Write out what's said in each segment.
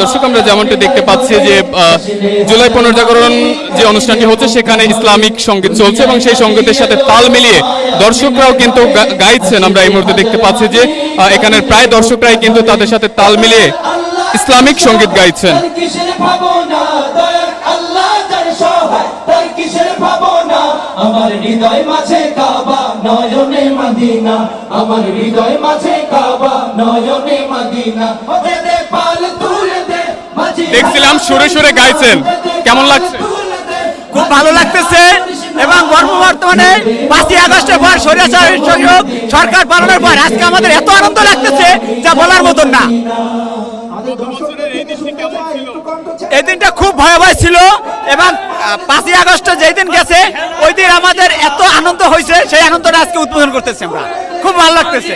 দর্শক আমরা যেমনটি দেখতে পাচ্ছি যে জুলাই পুনর্জাগরণ যে অনুষ্ঠানটি হচ্ছে সেখানে ইসলামিক সংগীত চলছে এবং সেই সঙ্গীতের সাথে তাল মিলিয়ে দর্শকরাও কিন্তু গাইছেন। আমরা এই মুহূর্তে দেখতে পাচ্ছি যে এখানের প্রায় দর্শকরাই কিন্তু তাদের সাথে তাল মিলিয়ে ইসলামিক সংগীত গাইছেন। আমার হৃদয় মাঝে কাবা নয়নে মদিনা। আমার হৃদয় মাঝে কাবা নয়নে মদিনা। ও দে দে পাল তুলে দে মাঝি দেখছিলাম সুরে সুরে গাইছেন। কেমন লাগছে? খুব ভালো লাগতেছে এবং গর্ব বর্তমানে পাঁচই আগস্টের পর সহযোগ সরকার পালনের পর আজকে আমাদের এত আনন্দ লাগতেছে যা বলার মতন না। এই দিনটা খুব ভয়াবহ ছিল এবং পাঁচই আগস্ট যেই দিন গেছে ওই দিন আমাদের এত আনন্দ হয়েছে সেই আনন্দটা আজকে উদ্বোধন করতেছি আমরা। খুব ভালো লাগতেছে।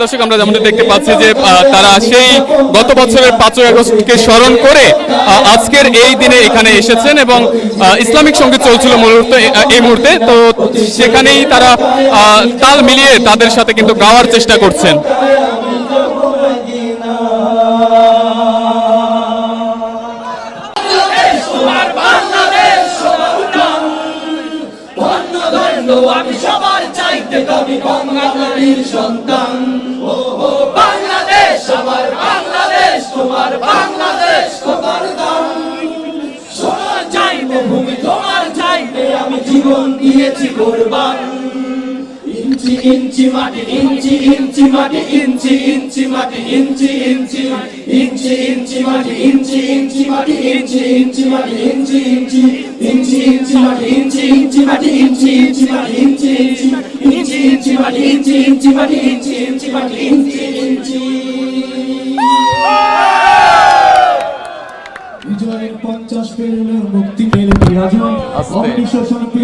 দর্শক আমরা যেমনটি দেখতে পাচ্ছি যে তারা সেই গত বছরের পাঁচই আগস্টকে স্মরণ করে আজকের এই দিনে এখানে এসেছেন এবং ইসলামিক সংগীত চলছিল মূলত এই মুহূর্তে। তো সেখানেই তারা আহ, তাল মিলিয়ে তাদের সাথে কিন্তু গাওয়ার চেষ্টা করছেন। ধন্য আমি সবার চাইতে তুমি বাঙালির সন্তান। ও ও বাংলাদেশ, আমার বাংলাদেশ, তোমার বাংলাদেশ, তোমার দাম সোনার চাইতে, ভূমি তোমার চাইতে আমি জীবন দিয়েছি কোরবান। ইঞ্চি ইঞ্চি মাটি ইঞ্চি ইঞ্চি মাটি ইঞ্চি ইঞ্চি মাটি ইঞ্চি ইঞ্চি ইঞ্চি ইঞ্চি মাটি ইঞ্চি ইঞ্চি মাটি ইঞ্চি ইঞ্চি মাটি ইঞ্চি ইঞ্চি ইঞ্চি ইঞ্চি মাটি ইঞ্চি ইঞ্চি মাটি ইঞ্চি ইঞ্চি মাটি ইঞ্চি ইঞ্চি ইঞ্চি ইঞ্চি মাটি ইঞ্চি ইঞ্চি মাটি ইঞ্চি ইঞ্চি মাটি ইঞ্চি ইঞ্চি বিজয়ের পঞ্চাশ পেরোলেও মুক্তি পেলে বিরাজন অগ্নি শোষণ